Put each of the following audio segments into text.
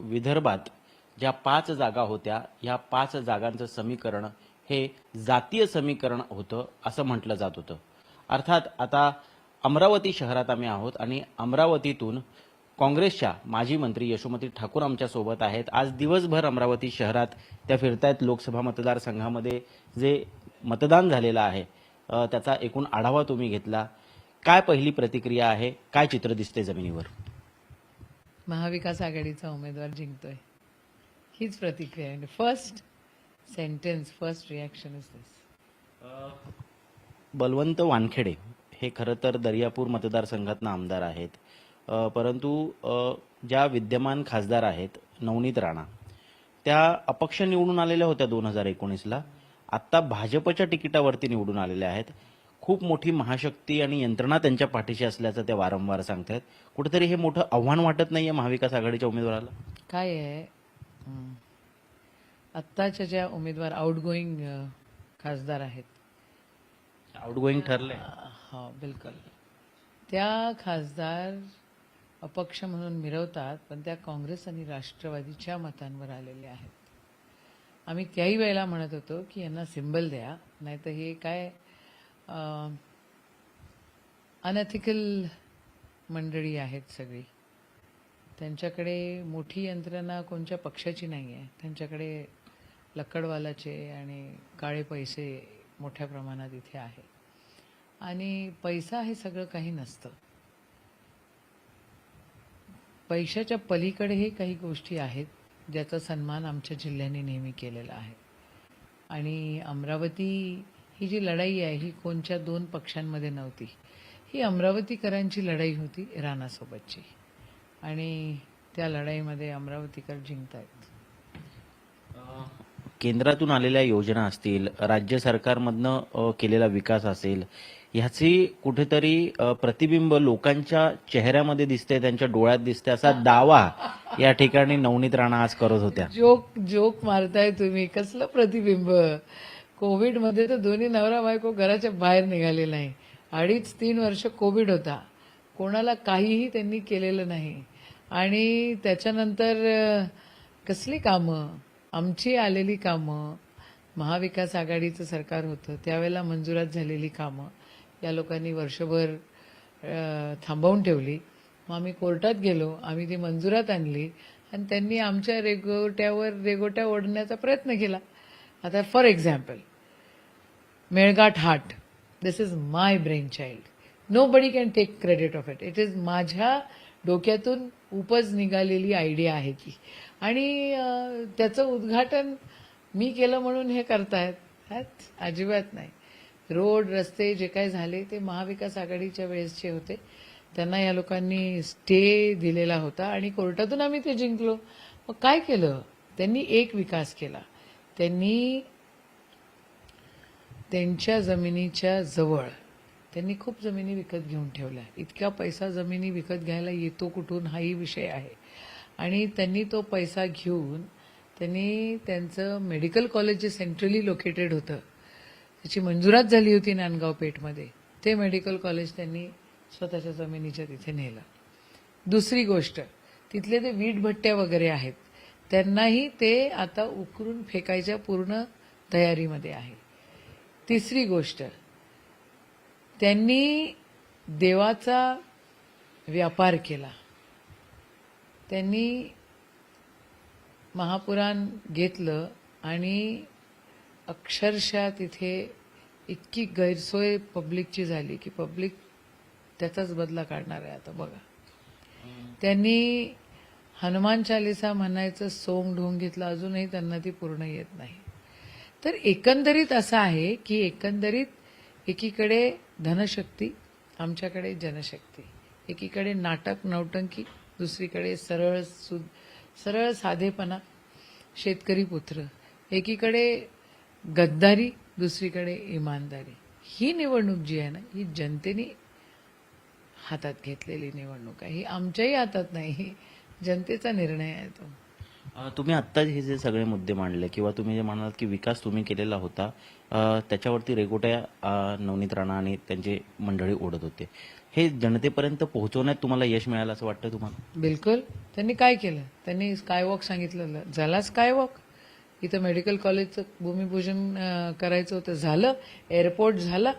विदर्भात ज्या पाच जागा होत्या ह्या पाच जागांचं समीकरण हे जातीय समीकरण होतं असं म्हटलं जात होतं. अर्थात आता अमरावती शहरात आम्ही आहोत आणि अमरावतीतून काँग्रेसच्या माजी मंत्री यशोमती ठाकूर आमच्यासोबत आहेत. आज दिवसभर अमरावती शहरात त्या फिरतायत लोकसभा मतदारसंघामध्ये जे मतदान झालेलं आहे त्याचा एकूण आढावा तुम्ही घेतला. काय पहिली प्रतिक्रिया आहे? काय चित्र दिसते जमिनीवर? महाविकास आघाडीचा उमेदवार जिंकतोय. हीच प्रतिक्रिया आहे. First sentence first reaction is this Balwant Wankhede हे खरं तर दर्यापूर मतदारसंघातनं आमदार आहेत. परंतु ज्या विद्यमान खासदार आहेत नवनीत राणा त्या अपक्ष निवडून आलेल्या होत्या दोन हजार एकोणीसला. आत्ता भाजपच्या तिकिटावरती निवडून आलेल्या आहेत. खूप मोठी महाशक्ती आणि यंत्रणा त्यांच्या पाठीशी असल्याचं त्या वारंवार सांगतायत. कुठेतरी हे मोठं आव्हान वाटत नाहीये महाविकास आघाडीच्या उमेदवाराला? काय आहे. आत्ताच्या ज्या उमेदवार आउटगोईंग खासदार आहेत. आउटगोईंग ठरलंय हा बिलकुल. त्या खासदार अपक्ष म्हणून मिरवतात पण त्या काँग्रेस आणि राष्ट्रवादीच्या मतांवर आलेल्या आहेत. आम्ही त्याही वेळेला म्हणत होतो की यांना सिंबल द्या नाहीतर हे काय अनथिकल मंडळी आहेत सगळी. त्यांच्याकडे मोठी यंत्रणा कोणत्या पक्षाची नाही आहे त्यांच्याकडे लक्कडवालाचे आणि काळे पैसे मोठ्या प्रमाणात इथे आहे. आणि पैसा हे सगळं काही नसतं. पैशाच्या पलीकडेही काही गोष्टी आहेत ज्याचा सन्मान आमच्या जिल्ह्याने नेहमी केलेला आहे. आणि अमरावती ही जी लढाई आहे ही कोणत्या दोन पक्षांमध्ये नव्हती. ही अमरावतीकरांची लढाई होती राणासोबतची. आणि त्या लढाईमध्ये अमरावतीकर जिंकतायत. केंद्रातून आलेल्या योजना असतील राज्य सरकारमधनं केलेला विकास असेल ह्याची कुठेतरी प्रतिबिंब लोकांच्या चेहऱ्यामध्ये दिसते त्यांच्या डोळ्यात दिसते असा दावा या ठिकाणी नवनीत राणा आज करत होत्या. जोक जोक मारताय तुम्ही. कसलं प्रतिबिंब? कोविडमध्ये तर दोन्ही नवरा बायको घराच्या बाहेर निघाले नाही. अडीच तीन वर्ष कोविड होता. कोणाला काहीही त्यांनी केलेलं नाही. आणि त्याच्यानंतर कसली कामं? आमची आलेली कामं महाविकास आघाडीचं सरकार होतं त्यावेळेला मंजुरात झालेली कामं या लोकांनी वर्षभर थांबवून ठेवली. मग आम्ही कोर्टात गेलो आम्ही ती मंजुरात आणली आणि त्यांनी आमच्या रेगोट्यावर रेगोट्या ओढण्याचा प्रयत्न केला. आता for example Melghat Haat this is my brain child nobody can take credit of it it is माझ्या डोक्यातून उपज निघालेली आयडिया आहे ती आणि त्याचं उद्घाटन मी केलं म्हणून हे करतायत. ह्यात अजिबात नाही. रोड रस्ते जे काय झाले ते महाविकास आघाडीच्या वेळेसचे होते. त्यांना या लोकांनी स्टे दिलेला होता आणि कोर्टातून आम्ही ते जिंकलो. मग काय केलं? त्यांनी एक विकास केला. त्यांनी त्यांच्या जमिनीच्या जवळ त्यांनी खूप जमिनी विकत घेऊन ठेवल्या. इतका पैसा जमिनी विकत घ्यायला येतो कुठून हाही विषय आहे. आणि त्यांनी तो पैसा घेऊन त्यांनी त्यांचं मेडिकल कॉलेज जे सेंट्रली लोकेटेड होतं त्याची मंजुरात झाली होती नांदगाव पेठमध्ये. ते मेडिकल कॉलेज त्यांनी स्वतःच्या जमिनीच्या तिथे नेलं. दुसरी गोष्ट तिथले ते वीट भट्ट्या वगैरे आहेत. त्यांनाही ते आता उकरून फेकायच्या पूर्ण तयारीमध्ये आहे. तिसरी गोष्ट त्यांनी देवाचा व्यापार केला. त्यांनी महापुराण घेतलं आणि अक्षरशः तिथे इतकी गैरसोय पब्लिकची झाली की पब्लिक त्याचाच बदला काढणार आहे आता बघा. त्यांनी हनुमान चालिसा म्हणायचं सोंग ढोंग घेतलं अजूनही त्यांना ती पूर्ण येत नाही. तर एकंदरीत असं आहे की एकंदरीत एकीकडे धनशक्ती आमच्याकडे जनशक्ती. एकीकडे नाटक नौटंकी दुसरीकडे सरळ सु सरळ साधेपणा शेतकरी पुत्र. एकीकडे गद्दारी दुसरीकडे इमानदारी. ही निवडणूक जी आहे ना ही जनतेने हातात घेतलेली निवडणूक आहे. ही आमच्याही हातात नाही ही जनतेचा निर्णय आहे तो. तुम्ही आत्ता हे जे सगळे मुद्दे मांडले किंवा तुम्ही जे म्हणालात की विकास तुम्ही केलेला होता त्याच्यावरती रेगोट्या नवनीत राणा आणि त्यांची मंडळी ओढत होते. हे जनतेपर्यंत पोहोचवण्यात तुम्हाला यश मिळालं असं वाटतं तुम्हाला? बिलकुल. त्यांनी काय केलं? त्यांनी स्कायवॉक सांगितलेलं झाला स्कायवॉक इथं मेडिकल कॉलेजचं भूमिपूजन करायचं होतं. झालं. एअरपोर्ट झालं.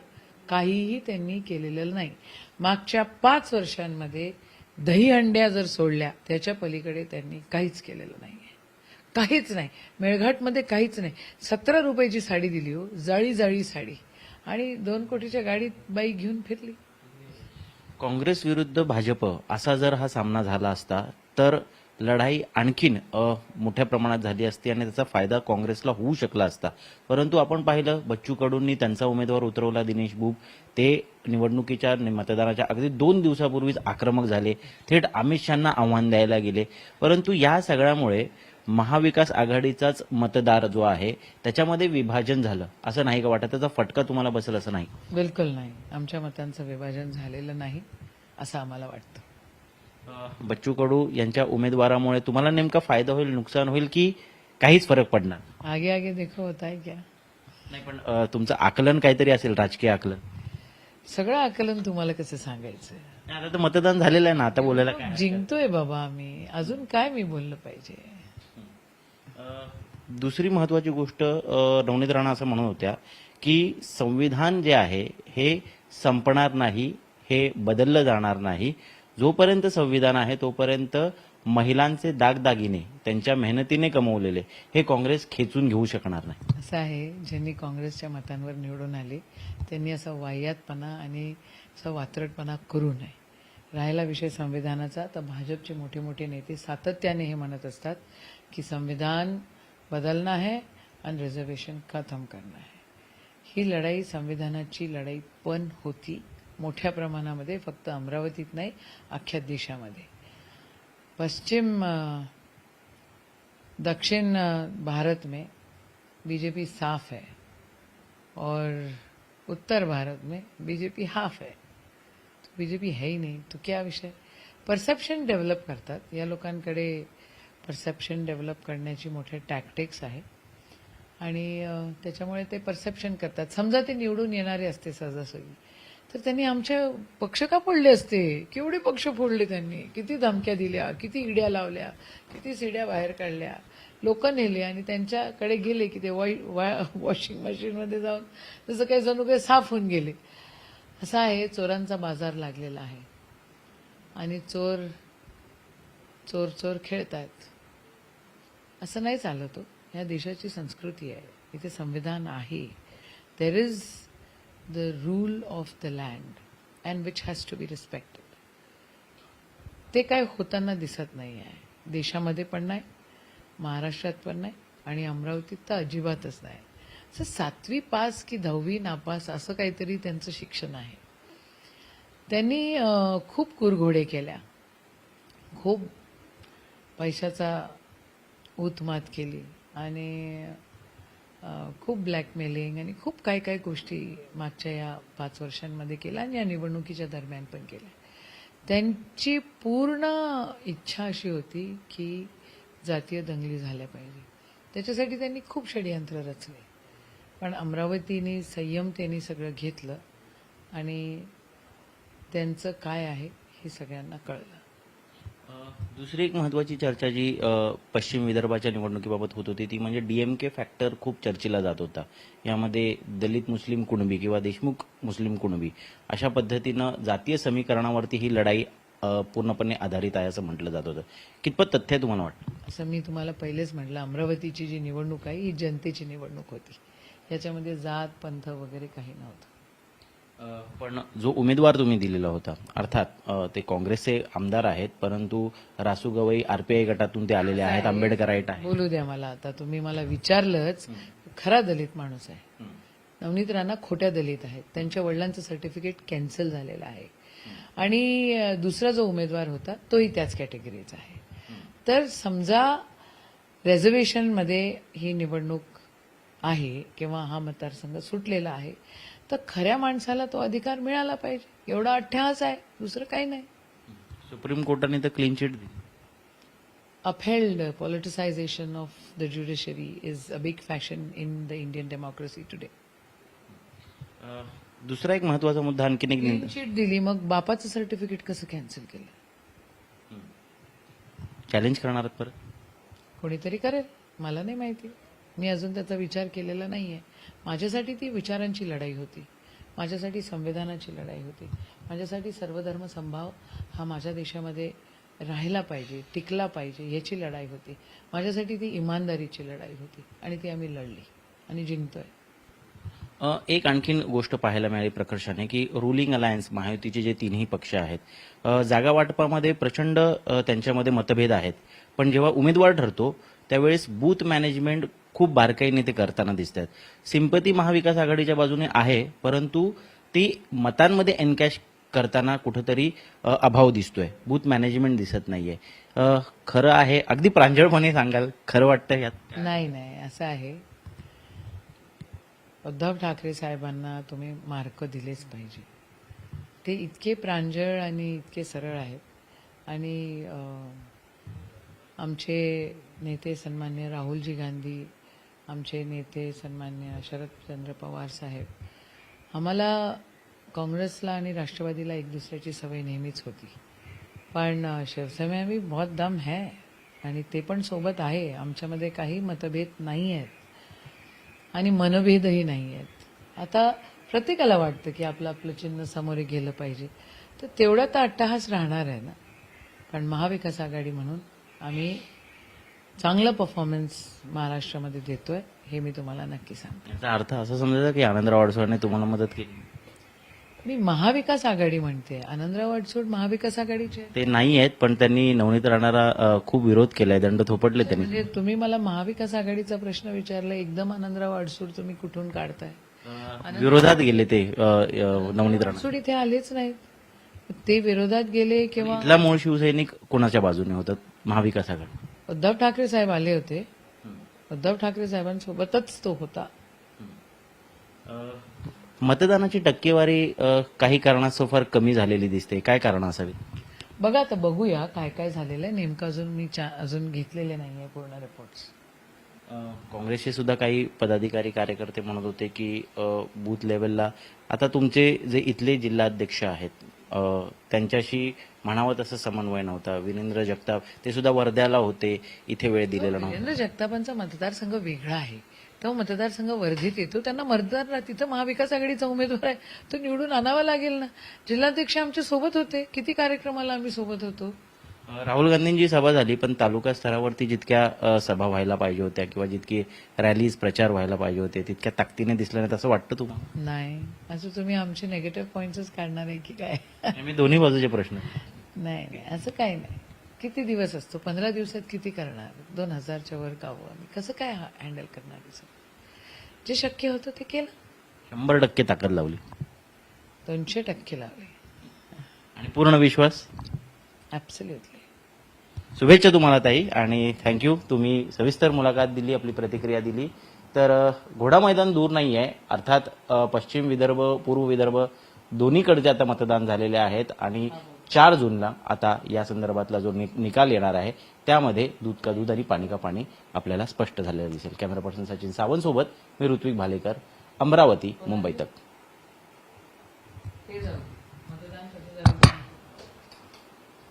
काहीही त्यांनी केलेलं नाही. मागच्या पाच वर्षांमध्ये दही अंड्या जर सोडल्या त्याच्या पलीकडे त्यांनी काहीच केलेलं नाही काहीच नाही. मेळघाटमध्ये काहीच नाही. सतरा रुपयाची साडी दिली हो जाळी जाळी साडी. आणि दोन कोटीच्या गाडीत बाई घेऊन फिरली. काँग्रेस विरुद्ध भाजप असा जर हा सामना झाला असता तर लढाई आणखीन मोठ्या प्रमाणात झाली असती आणि त्याचा फायदा काँग्रेसला होऊ शकला असता. परंतु आपण पाहिलं बच्चू कडूंनी त्यांचा उमेदवार उतरवला दिनेश बुब. ते निवडणुकीच्या मतदानाच्या अगदी दोन दिवसापूर्वीच आक्रमक झाले. थेट अमित शहाना आव्हान द्यायला गेले. परंतु या सगळ्यामुळे महाविकास आघाडीचाच मतदार जो आहे त्याच्यामध्ये विभाजन झालं. असं नाही का वाटत? त्याचा फटका तुम्हाला बसेल असं नाही? बिलकुल नाही. आमच्या मतांचं विभाजन झालेलं नाही असं आम्हाला वाटतं. बच्चू कडू यांच्या उमेदवारामुळे तुम्हाला नेमका फायदा होईल नुकसान होईल की काहीच फरक पडणार? आगे आगे देखो होता है क्या? नाही पण अ, तुमचं आकलन काहीतरी असेल राजकीय आकलन? सगळं आकलन तुम्हाला कसं सांगायचं? नाही, आता तर मतदान झालेलं आहे ना आता बोलायला काय जिंकतोय बाबा आम्ही. अजून काय मी बोललं पाहिजे? दुसरी महत्वाची गोष्ट अ, नवनीत राणा असं म्हणत होत्या की संविधान जे आहे हे संपणार नाही हे बदललं जाणार नाही. जोपर्यंत संविधान आहे तोपर्यंत महिलांचे दागदागिने त्यांच्या मेहनतीने कमवलेले हे काँग्रेस खेचून घेऊ शकणार नाही. असं आहे ज्यांनी काँग्रेसच्या मतांवर निवडून आले त्यांनी असा वाह्यातपणा आणि असा वात्रटपणा करू नये. राहिला विषय संविधानाचा तर भाजपचे मोठे मोठे नेते सातत्याने हे म्हणत असतात की संविधान बदलना है आणि रिझर्वेशन खतम करना है ही लढाई संविधानाची लढाई पण होती. मोठ्या प्रमाणामध्ये फक्त अमरावतीत नाही अख्ख्या देशामध्ये. पश्चिम दक्षिण भारत में बीजेपी साफ है और उत्तर भारत में बीजेपी हाफ है। तो बीजेपी है ही नहीं तो क्या विषय? परसेप्शन डेव्हलप करतात या लोकांकडे परसेप्शन डेव्हलप करण्याची मोठे टॅक्टिक्स आहे आणि त्याच्यामुळे ते परसेप्शन करतात. समजा ते निवडून येणारे असते सहजासहजी. तर त्यांनी आमच्या पक्ष का फोडले असते? केवढे पक्ष फोडले त्यांनी? किती धमक्या दिल्या? किती इड्या लावल्या? किती सिड्या बाहेर काढल्या? लोक नेले आणि त्यांच्याकडे गेले की ते वॉ वा- वॉशिंग मशीनमध्ये जाऊन जसं काही जणू काही साफ होऊन गेले. असा आहे चोरांचा बाजार लागलेला आहे. आणि चोर चोर चोर खेळतात असं नाही चालत हो. ह्या देशाची संस्कृती आहे. इथे संविधान आहे. There is the rule of the land and which has to be respected ते काय होताना दिसत नाही आहे देशामध्ये पण नाही महाराष्ट्रात पण नाही आणि अमरावतीत तर अजिबातच नाही. असं सातवी पास की दहावी नापास असं काहीतरी त्यांचं शिक्षण आहे. त्यांनी खूप कुरघोडे केल्या. खूप पैशाचा उतमात केली आणि खूप ब्लॅकमेलिंग आणि खूप काही काही गोष्टी मागच्या या पाच वर्षांमध्ये केल्या आणि या निवडणुकीच्या दरम्यान पण केल्या. त्यांची पूर्ण इच्छा अशी होती की जातीय दंगली झाल्या पाहिजे. त्याच्यासाठी त्यांनी खूप षडयंत्र रचले. पण अमरावतीने संयम त्यांनी सगळं घेतलं आणि त्यांचं काय आहे हे सगळ्यांना कळलं. दुसरी एक महत्वाची चर्चा जी पश्चिम विदर्भाच्या निवडणुकीबाबत होत होती ती म्हणजे डीएमके फॅक्टर खूप चर्चेला जात होता. यामध्ये दलित मुस्लिम कुणबी किंवा देशमुख मुस्लिम कुणबी अशा पद्धतीनं जातीय समीकरणावरती ही लढाई पूर्णपणे आधारित आहे असं म्हटलं जात होतं. कितपत तथ्य आहे तुम्हाला वाटतं? असं मी तुम्हाला पहिलेच म्हटलं अमरावतीची जी निवडणूक आहे ही जनतेची निवडणूक होती. याच्यामध्ये जात पंथ वगैरे काही नव्हतं. पण जो उमेदवार तुम्ही दिलेला होता अर्थात ते काँग्रेसचे आमदार आहेत परंतु रासू गवई आरपीआय गटातून ते आलेले आहेत आंबेडकराईट आहे बोलू द्या मला आता तुम्ही मला विचारलंच खरा दलित माणूस आहे. नवनीत राणा खोट्या दलित आहेत त्यांच्या वडिलांचं सर्टिफिकेट कॅन्सल झालेलं आहे. आणि दुसरा जो उमेदवार होता तोही त्याच कॅटेगरीचा आहे. तर समजा रिझर्वेशनमध्ये ही निवडणूक आहे किंवा हा मतदारसंघ सुटलेला आहे तर खऱ्या माणसाला तो अधिकार मिळाला पाहिजे. एवढा अठ्ठास आहे दुसरं काही नाही. सुप्रीम कोर्टाने तर क्लीन चिट दिली. Upheld uh, politicization of the judiciary is a big fashion in the Indian democracy today. Uh, दुसरा एक महत्त्वाचा मुद्दा आणखीन एक क्लीन चिट दिली मग बापाचं सर्टिफिकेट कसं कॅन्सल केलं? चॅलेंज करणार आहात परत? कोणीतरी करेल मला नाही माहिती. मी अजून त्याचा विचार केलेला नाहीये. माझ्यासाठी ती विचारांची लढाई होती. माझ्यासाठी संविधानाची लढाई होती. माझ्यासाठी सर्वधर्म संभाव हा माझ्या देशामध्ये राहिला पाहिजे टिकला पाहिजे याची लढाई होती. माझ्यासाठी ती इमानदारीची लढाई होती आणि ती आम्ही लढली आणि जिंकतोय. एक आणखीन गोष्ट पाहायला मिळाली प्रकर्षाने की रुलिंग अलायन्स महायुतीचे जे तीनही पक्ष आहेत जागा वाटपामध्ये प्रचंड त्यांच्यामध्ये मतभेद आहेत. पण जेव्हा उमेदवार ठरतो त्यावेळेस बूथ मॅनेजमेंट खूप बारकाईने ते करताना दिसत आहेत सिंपती महाविकास आघाडीच्या बाजूने आहे परंतु ती मतांमध्ये एनकॅश करताना कुठंतरी अभाव दिसतोय. बूथ मॅनेजमेंट दिसत नाहीये. खरं आहे अगदी प्रांजळपणे सांगाल खरं वाटतं यात? नाही नाही असं आहे. उद्धव ठाकरे साहेबांना तुम्ही मार्क दिलेच पाहिजे. ते इतके प्रांजळ आणि इतके सरळ आहेत. आणि आमचे नेते सन्मान्य राहुलजी गांधी आमचे नेते सन्मान्य शरदचंद्र पवार साहेब आम्हाला काँग्रेसला आणि राष्ट्रवादीला एक दुसऱ्याची सवय नेहमीच होती. पण शिवसेना भी बहुत दम है आणि ते पण सोबत आहे. आमच्यामध्ये काही मतभेद नाही आहेत आणि मनभेदही नाही आहेत आता प्रत्येकाला वाटतं की आपलं आपलं चिन्ह समोर गेलं पाहिजे. तर तेवढा तर अट्टहास राहणार आहे ना. कारण महाविकास आघाडी म्हणून आम्ही चांगला परफॉर्मन्स महाराष्ट्रामध्ये देतोय हे मी तुम्हाला नक्की सांगते. याचा अर्थ असा समजायचा की आनंदराव अडसोळने तुम्हाला मदत केली. मी महाविकास आघाडी म्हणते. आनंदराव अडसूळ महाविकास आघाडीचे. ते नाही आहेत पण त्यांनी नवनीत राणारा अ, खूप विरोध केलाय दंड थोपटले त्यांनी. म्हणजे तुम्ही मला महाविकास आघाडीचा प्रश्न विचारला एकदम आनंदराव अडसूळ तुम्ही कुठून काढताय? विरोधात गेले ते अ, अ, नवनीत राणा. अडसूळ इथे आलेच नाहीत. ते विरोधात गेले किंवा इथला मूळ शिवसैनिक कोणाच्या बाजूने होतात महाविकास आघाडी. उद्धव ठाकरे साहेब आले होते. उद्धव ठाकरे साहेबांसोबतच तो होता. मतदानाची टक्केवारी काही कारणास्तव फार कमी झालेली दिसते. काय कारण असावी? बघा आता बघूया काय काय झालेलं आहे. नेमकं अजून मी अजून घेतलेले नाहीये पूर्ण रिपोर्ट्स काँग्रेसचे सुद्धा काही पदाधिकारी कार्यकर्ते म्हणत होते की बूथ लेवलला आता तुमचे जे इथले जिल्हाध्यक्ष आहेत त्यांच्याशी म्हणावं तसं समन्वय नव्हता. विरेंद्र जगताप ते सुद्धा वर्ध्याला होते. इथे वेळ दिलेला नव्हता. वीरेंद्र जगतापांचा मतदारसंघ वेगळा आहे. तो मतदारसंघ वर्धित येतो. त्यांना मतदार तिथं महाविकास आघाडीचा उमेदवार आहे. तो निवडून आणावा लागेल ना? जिल्हाध्यक्ष आमच्यासोबत होते. किती कार्यक्रमाला आम्ही सोबत होतो? राहुल गांधींची सभा झाली पण तालुका स्तरावरती जितक्या सभा व्हायला पाहिजे होत्या किंवा जितकी रॅलीज प्रचार व्हायला पाहिजे होते तितक्या ताकदीने दिसल्या नाही असं वाटतं तुम्हाला? नाही. असं तुम्ही आमचे निगेटिव्ह पॉइंट्सच काढणार आहे की काय? मी दोन्ही बाजूचे प्रश्न नाही नाही. असं काही नाही. किती दिवस असतो? पंधरा दिवसात किती करणार? दोन हजारच्या वर गावं आम्ही? कसं काय हँडल करणार? जे शक्य होतं ते केलं. शंभर टक्के ताकद लावली. दोनशे टक्के लावले. आणि पूर्ण विश्वास? ऍब्सल्युटली शुभेच्छा तुम्हाला ताई. आणि थँक्यू तुम्ही सविस्तर मुलाखत दिली आपली प्रतिक्रिया दिली. तर घोडा मैदान दूर नाही आहे अर्थात पश्चिम विदर्भ पूर्व विदर्भ दोन्हीकडचे आता मतदान झालेले आहेत. आणि चार जूनला आता या संदर्भातला जो नि- निकाल येणार आहे त्यामध्ये दूध का दूध आणि पाणी का पाणी आपल्याला स्पष्ट झालेलं दिसेल. कॅमेरा पर्सन सचिन सावंत सोबत मी ऋत्विक भालेकर अमरावती मुंबई तक.